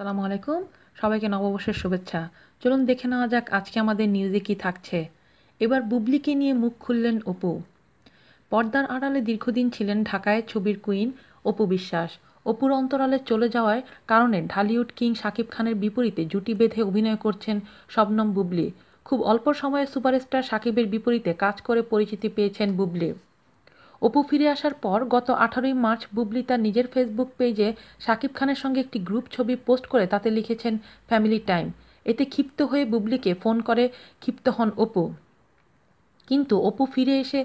আসসালামু আলাইকুম। সবাইকে নববর্ষের শুভেচ্ছা। চলুন দেখে নেওয়া যাক আজকে আমাদের নিউজে কি থাকছে। এবার বুবলিকে নিয়ে মুখ খুললেন অপু। পর্দার আড়ালে দীর্ঘদিন ছিলেন ঢাকায় ছবির কুইন অপু বিশ্বাস। অপুর অন্তরালে চলে যাওয়ার কারণে ঢালিউড কিং শাকিব খানের বিপরীতে জুটি বেঁধে অভিনয় করছেন শবনম বুবলি। খুব অল্প সময়ে সুপারস্টার শাকিবের বিপরীতে কাজ করে পরিচিতি পেয়েছেন বুবলি। অপু ফিরে আসার পর গত আঠারোই মার্চ বুবলি তার নিজের ফেসবুক পেজে শাকিব খানের সঙ্গে একটি গ্রুপ ছবি পোস্ট করে তাতে লিখেছেন, ফ্যামিলি টাইম। এতে ক্ষিপ্ত হয়ে বুবলিকে ফোন করে, ক্ষিপ্ত হন অপু। কিন্তু অপু ফিরে এসে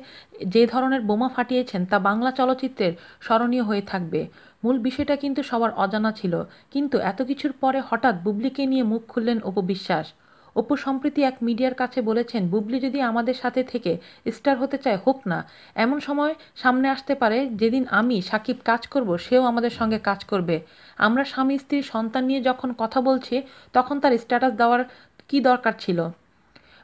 যে ধরনের বোমা ফাটিয়েছেন তা বাংলা চলচ্চিত্রের স্মরণীয় হয়ে থাকবে। মূল বিষয়টা কিন্তু সবার অজানা ছিল। কিন্তু এত কিছুর পরে হঠাৎ বুবলিকে নিয়ে মুখ খুললেন অপু বিশ্বাস। অপু সম্প্রতি এক মিডিয়ার কাছে বলেছেন, বুবলি যদি আমাদের সাথে থেকে স্টার হতে চায়, হোক না। এমন সময় সামনে আসতে পারে, যেদিন আমি, সাকিব, কাজ করব, সেও আমাদের সঙ্গে কাজ করবে। আমরা স্বামী স্ত্রীর সন্তান নিয়ে যখন কথা বলছি, তখন তার স্ট্যাটাস দেওয়ার কি দরকার ছিল?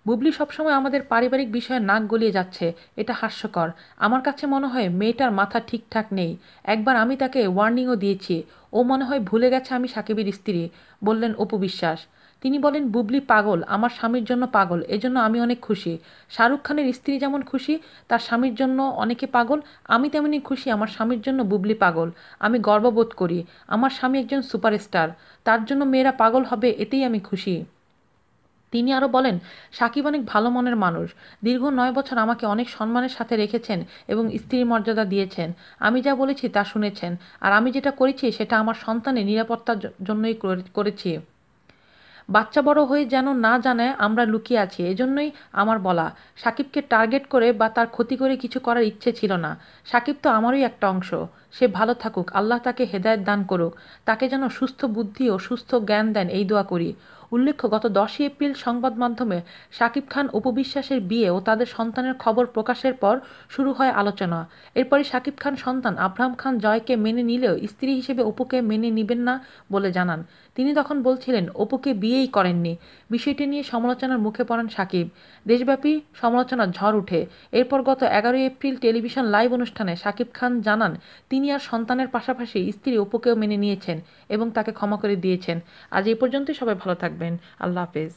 বুবলি সবসময় আমাদের পারিবারিক বিষয়ে নাক গলিয়ে যাচ্ছে। এটা হাস্যকর। আমার কাছে মনে হয়, মেয়েটার মাথা ঠিকঠাক নেই। একবার আমি তাকে ওয়ার্নিংও দিয়েছি। ও মনে হয় ভুলে গেছে আমি সাকিবের স্ত্রী, বললেন অপু বিশ্বাস। তিনি বলেন, বুবলি পাগল, আমার স্বামীর জন্য পাগল, এজন্য আমি অনেক খুশি। শাহরুখ খানের স্ত্রী যেমন খুশি, তার স্বামীর জন্য অনেকে পাগল, আমি তেমনি খুশি, আমার স্বামীর জন্য বুবলি পাগল। আমি গর্ববোধ করি, আমার স্বামী একজন সুপারস্টার, তার জন্য মেয়েরা পাগল হবে, এতেই আমি খুশি। তিনি আরও বলেন, সাকিব অনেক ভালো মনের মানুষ, দীর্ঘ নয় বছর আমাকে অনেক সম্মানের সাথে রেখেছেন এবং স্ত্রীর মর্যাদা দিয়েছেন। আমি যা বলেছি তা শুনেছেন, আর আমি যেটা করেছি সেটা আমার সন্তানের নিরাপত্তার জন্যই করেছি। বাচ্চা বড় হয়ে যেন না জানে আমরা লুকিয়ে আছি, এজন্যই আমার বলা। সাকিবকে টার্গেট করে বা তার ক্ষতি করে কিছু করার ইচ্ছে ছিল না। সাকিব তো আমারই একটা অংশ। সে ভালো থাকুক, আল্লাহ তাকে হেদায়ত দান করুক। তাকে যেন সুস্থ বুদ্ধি ও সুস্থ জ্ঞান দেন, এই দোয়া করি। উল্লেখ্য, গত দশই এপ্রিল সংবাদ মাধ্যমে শাকিব খান উপবিশ্বাসের বিয়ে ও তাদের সন্তানের খবর প্রকাশের পর শুরু হয় আলোচনা। এরপরে শাকিব খান সন্তান আব্রাহাম খান জয়কে মেনে নিলেও স্ত্রী হিসেবে অপুকে মেনে নিবেন না বলে জানান। তিনি তখন বলছিলেন, অপুকে বিয়েই করেননি। বিষয়টি নিয়ে সমালোচনার মুখে পড়েন সাকিব দেশব্যাপী সমালোচনার ঝড় উঠে। এরপর গত এগারোই এপ্রিল টেলিভিশন লাইভ অনুষ্ঠানে সাকিব খান জানান, তিনি আর সন্তানের পাশাপাশি স্ত্রী অপুকেও মেনে নিয়েছেন এবং তাকে ক্ষমা করে দিয়েছেন। আজ এই পর্যন্তই, সবাই ভালো থাকবেন আল্লাহ হাফেজ